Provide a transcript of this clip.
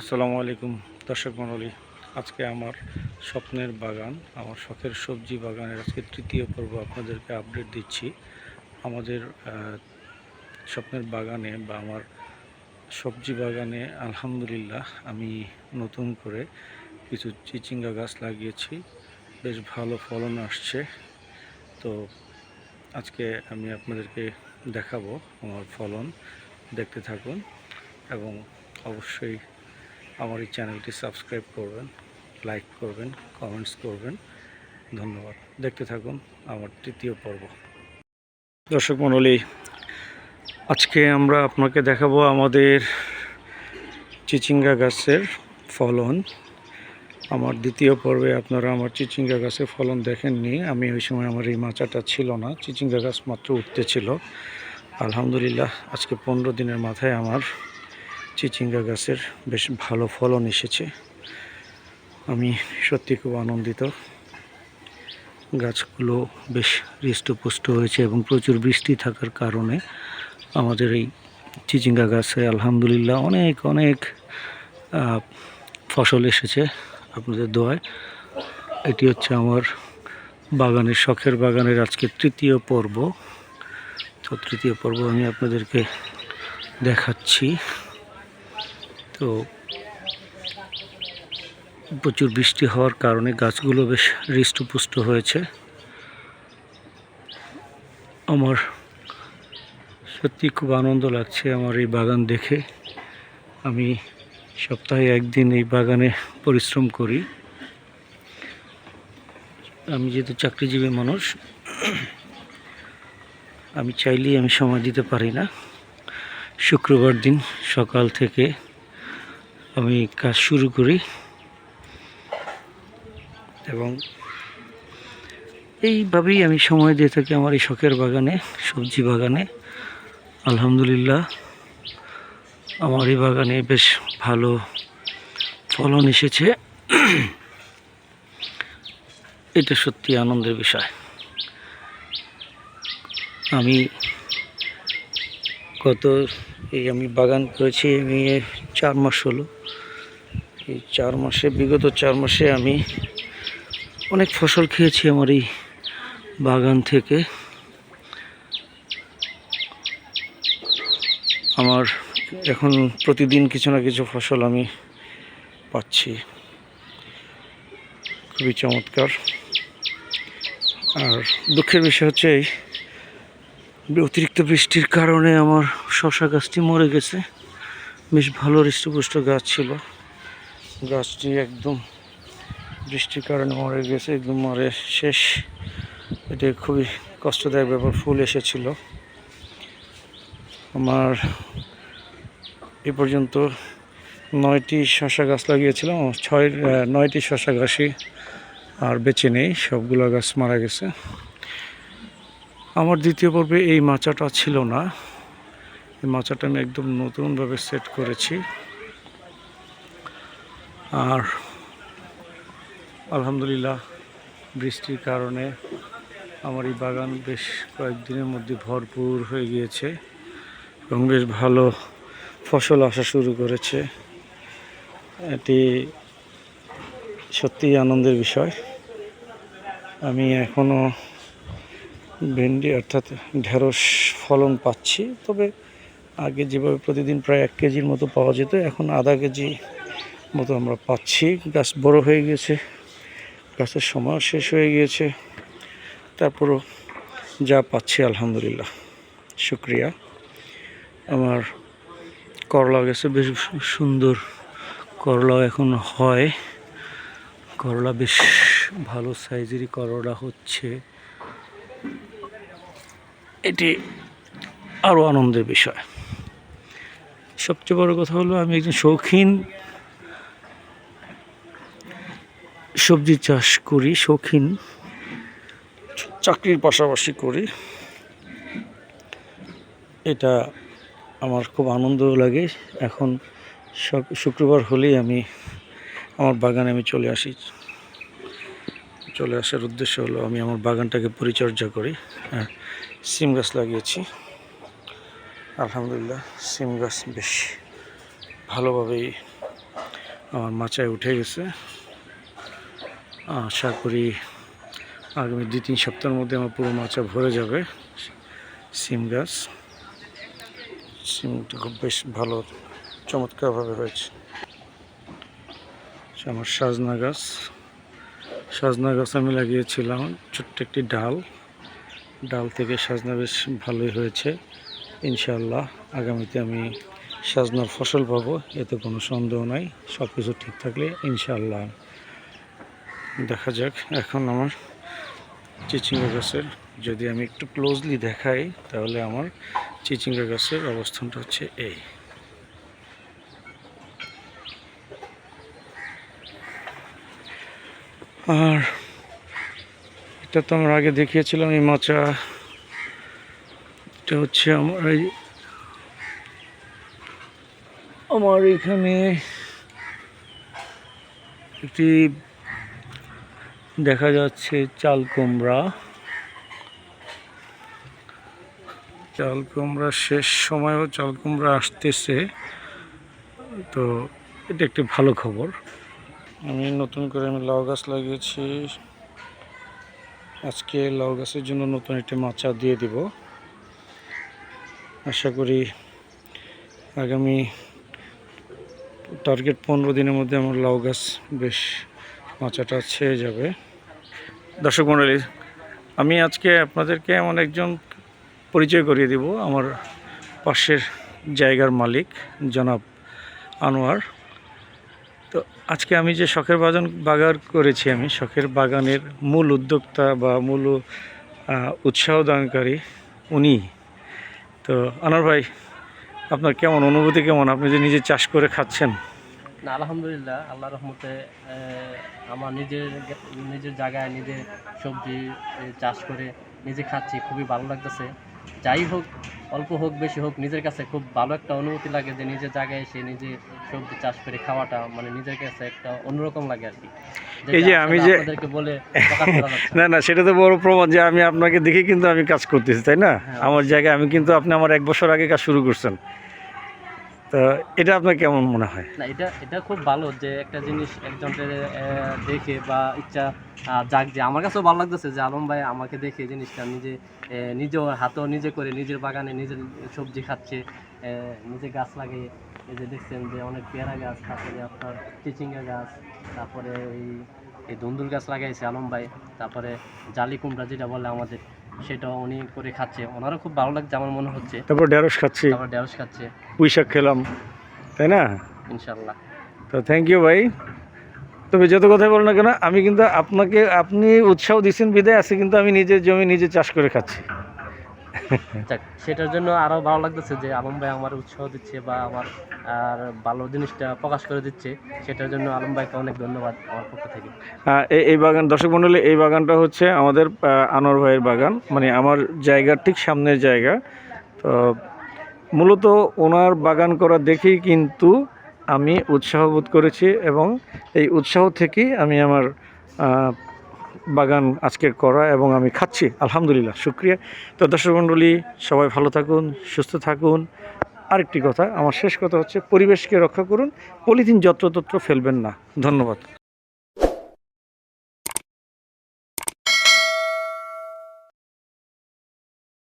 আসসালামু আলাইকুম, দর্শক মণ্ডলী। আজকে আমার স্বপ্নের বাগান, আমার শখের সবজি বাগানের আজকে তৃতীয় পর্ব আপনাদেরকে আপডেট দিচ্ছি। আমাদের স্বপ্নের বাগানে বা আমার সবজি বাগানে আলহামদুলিল্লাহ আমি নতুন করে কিছু চিচিঙ্গা গাছ লাগিয়েছি। বেশ ভালো ফলন আসছে। তো আজকে আমি আপনাদেরকে দেখাবো আমার ফলন, দেখতে থাকুন এবং অবশ্যই আমার এই চ্যানেলটি সাবস্ক্রাইব করবেন, লাইক করবেন, কমেন্টস করবেন। ধন্যবাদ। দেখতে থাকুন আমার তৃতীয় পর্ব। দর্শক মণ্ডলী, আজকে আমরা আপনাকে দেখাবো আমাদের চিচিঙ্গা গাছের ফলন। আমার দ্বিতীয় পর্বে আপনারা আমার চিচিঙ্গা গাছের ফলন দেখেননি। আমি ওই সময় আমার এই মাচাটা ছিল না, চিচিঙ্গা গাছ মাত্র উঠতেছিল আলহামদুলিল্লাহ, আজকে পনেরো দিনের মাথায় আমার চিচিঙ্গা গাছের বেশ ভালো ফলন এসেছে। আমি সত্যি খুব আনন্দিত। গাছগুলো বেশ হৃষ্টপুষ্ট হয়েছে এবং প্রচুর বৃষ্টি থাকার কারণে আমাদের এই চিচিঙ্গা গাছে আলহামদুলিল্লাহ অনেক অনেক ফসল এসেছে আপনাদের দোয়ায়। এটি হচ্ছে আমার বাগানের শখের বাগানের আজকে তৃতীয় পর্ব। তো তৃতীয় পর্ব আমি আপনাদেরকে দেখাচ্ছি। তো প্রচুর বৃষ্টি হওয়ার কারণে গাছগুলো বেশ হৃষ্টপুষ্ট হয়েছে। আমার সত্যি খুব আনন্দ লাগছে আমার এই বাগান দেখে। আমি সপ্তাহে একদিন এই বাগানে পরিশ্রম করি। আমি যেহেতু চাকরিজীবী মানুষ, আমি চাইলেই আমি সময় দিতে পারি না। শুক্রবার দিন সকাল থেকে আমি কাজ শুরু করি। এবং এইভাবেই আমি সময় দিয়ে থাকি আমার এই শখের বাগানে, সবজি বাগানে। আলহামদুলিল্লাহ, আমার এই বাগানে বেশ ভালো ফলন এসেছে। এটা সত্যি আনন্দের বিষয়। আমি গত এই আমি বাগান করেছি, আমি চার মাস হলো। এই চার মাসে, বিগত চার মাসে আমি অনেক ফসল খেয়েছি আমার এই বাগান থেকে। আমার এখন প্রতিদিন কিছু না কিছু ফসল আমি পাচ্ছি। খুবই চমৎকার। আর দুঃখের বিষয় হচ্ছে এই অতিরিক্ত বৃষ্টির কারণে আমার শশা গাছটি মরে গেছে। বেশ ভালো হৃষ্টপুষ্ট গাছ ছিল। গাছটি একদম বৃষ্টির কারণে মরে গেছে, একদম মরে শেষ। এটা খুবই কষ্টদায়ক ব্যাপার, ফুল এসেছিল। আমার এ পর্যন্ত নয়টি শশা গাছ লাগিয়েছিলাম ছয় নয়টি শশা গাছই আর বেঁচে নেই, সবগুলো গাছ মারা গেছে। আমার দ্বিতীয় পর্বে এই মাচাটা ছিল না। এই মাচাটা আমি একদম নতুনভাবে সেট করেছি। আর আলহামদুলিল্লাহ বৃষ্টির কারণে আমার এই বাগান বেশ কয়েকদিনের মধ্যে ভরপুর হয়ে গিয়েছে এবং বেশ ভালো ফসল আসা শুরু করেছে। এটি সত্যিই আনন্দের বিষয়। আমি এখনও ভেন্ডি অর্থাৎ ঢেঁড়স ফলন পাচ্ছি, তবে আগে যেভাবে প্রতিদিন প্রায় এক কেজির মতো পাওয়া যেত, এখন আধা কেজি মতো আমরা পাচ্ছি। গাছ বড় হয়ে গেছে, গাছের সময় শেষ হয়ে গিয়েছে তারপরও যা পাচ্ছি আলহামদুলিল্লাহ, শুক্রিয়া। আমার করলা গেছে, বেশ সুন্দর করলা এখন হয়। করলা বেশ ভালো সাইজেরই করলা হচ্ছে। এটি আরও আনন্দের বিষয়। সবচেয়ে বড় কথা হলো, আমি একজন শৌখিন সবজি চাষ করি, শৌখিন। চাকরির পাশাপাশি করি। এটা আমার খুব আনন্দ লাগে। এখন শুক্রবার হলেই আমি আমার বাগানে আমি চলে আসি। চলে আসার উদ্দেশ্য হলো আমি আমার বাগানটাকে পরিচর্যা করি। হ্যাঁ সিম গাছ লাগিয়েছি। আলহামদুলিল্লাহ, সিম গাছ বেশ ভালোভাবেই আমার মাচায় উঠে গেছে। আশা করি আগামী দুই, তিন সপ্তাহের মধ্যে আমার পুরো মাচা ভরে যাবে। সিম গাছ। সিমটা খুব বেশ ভালো, চমৎকারভাবে হয়েছে। আমার সাজনা গাছ। সাজনা গাছ আমি লাগিয়েছিলাম ছোট্ট একটি ডাল। ডাল থেকে সাজনা বেশ ভালোই হয়েছে। ইনশাআল্লাহ আগামীতে আমি সাজনার ফসল পাবো, এতে কোনো সন্দেহ নাই। সব কিছু ঠিক থাকলে ইনশাআল্লাহ। দেখা যাক। এখন আমার চিচিঙ্গা গাছের যদি আমি একটু ক্লোজলি দেখাই, তাহলে আমার চিচিঙ্গা গাছের অবস্থানটা হচ্ছে এই। আর এটা তো আমরা আগে দেখিয়েছিলাম, এই মাচা। এটা হচ্ছে আমার এই আমার এখানে একটি দেখা যাচ্ছে চাল কুমড়া। চাল কুমড়া শেষ সময়ও চাল কুমড়া আসতেছে। তো এটা একটি ভালো খবর। আমি নতুন করে আমি লাউ গাছ লাগিয়েছি। আজকে লাউ গাছের জন্য নতুন একটি মাচা দিয়ে দিব। আশা করি আগামী টার্গেট পনেরো দিনের মধ্যে আমার লাউ গাছ বেশ মাচাটা ছেয়ে যাবে। দর্শক মণ্ডলী, আমি আজকে আপনাদেরকে এমন একজন পরিচয় করিয়ে দিব, আমার পাশের জায়গার মালিক, জনাব আনোয়ার। তো আজকে আমি যে শখের বাগান বাগান করেছি আমি, শখের বাগানের মূল উদ্যোক্তা বা মূল উৎসাহ দানকারী উনি। তো আনোয়ার ভাই, আপনার কেমন, অনুভূতি কেমন? আপনি যে নিজে চাষ করে খাচ্ছেন না আলহামদুলিল্লাহ আল্লাহ রহমতে আমার নিজের নিজের জায়গায় নিজের সবজি চাষ করে নিজে খাচ্ছি খুবই ভালো লাগতেছে যাই হোক অল্প হোক বেশি হোক নিজের কাছে খুব ভালো একটা অনুভূতি লাগে যে নিজের জায়গায় এসে নিজে সবজি চাষ করে খাওয়াটা মানে নিজের কাছে একটা অন্যরকম লাগে আর কি এই যে আমি যে- বলে। না না সেটা তো বড় প্রমাণ যে আমি আপনাকে দেখে কিন্তু আমি কাজ করতেছি তাই না হ্যাঁ। আমার জায়গায় আমি কিন্তু আপনি আমার এক বছর আগে কাজ শুরু করছেন তো এটা আপনার কেমন মনে হয়? না, এটা এটা খুব ভালো যে একটা জিনিস একজনকে দেখে বা ইচ্ছা যাক যে, আমার কাছেও ভালো লাগতেছে যে আলম ভাই আমাকে দেখে জিনিসটা নিজে নিজেও হাতেও নিজে করে নিজের বাগানে নিজের সবজি খাচ্ছে নিজে গাছ লাগিয়ে, এই যে দেখছেন যে অনেক পেয়ারা গাছ, তারপরে আপনার চিচিঙ্গা গাছ, তারপরে ওই এই ধুন্দুল গাছ লাগাইছে আলম ভাই, তারপরে জালি কুমড়া যেটা বলে আমাদের সেটাও উনি করে খাচ্ছে। ওনারও খুব ভালো লাগছে আমার মনে হচ্ছে। তারপর ঢেঁড়স খাচ্ছি। তারপর ঢেঁড়স খাচ্ছে। পুঁই শাক খেলাম তাই না? ইনশাল্লাহ। তো থ্যাংক ইউ ভাই। তবে যত কথাই বল না কেন আমি কিন্তু আপনাকে আপনি উৎসাহ দিচ্ছেন বিদায় আছে কিন্তু আমি নিজের জমি নিজে চাষ করে খাচ্ছি। যাক, সেটার জন্য আরও ভালো লাগতেছে যে আলম ভাই আমার উৎসাহ দিচ্ছে বা আমার, আর ভালো জিনিসটা প্রকাশ করে দিচ্ছে, সেটার জন্য আলম ভাইকে অনেক ধন্যবাদ আমার পক্ষ থেকে। এই বাগান, দর্শক মণ্ডলী এই বাগানটা হচ্ছে আমাদের আনোয়ার ভাইয়ের বাগান মানে আমার জায়গার ঠিক সামনের জায়গা। তো মূলত ওনার বাগান করা দেখেই কিন্তু আমি উৎসাহ বোধ করেছি এবং এই উৎসাহ থেকেই আমি আমার বাগান আজকের করা এবং আমি খাচ্ছি, আলহামদুলিল্লাহ, শুক্রিয়া। তো দর্শক মণ্ডলী, সবাই ভালো থাকুন, সুস্থ থাকুন। আরেকটি কথা, আমার শেষ কথা হচ্ছে, পরিবেশকে রক্ষা করুন। পলিথিন যত্রতত্র ফেলবেন না। ধন্যবাদ।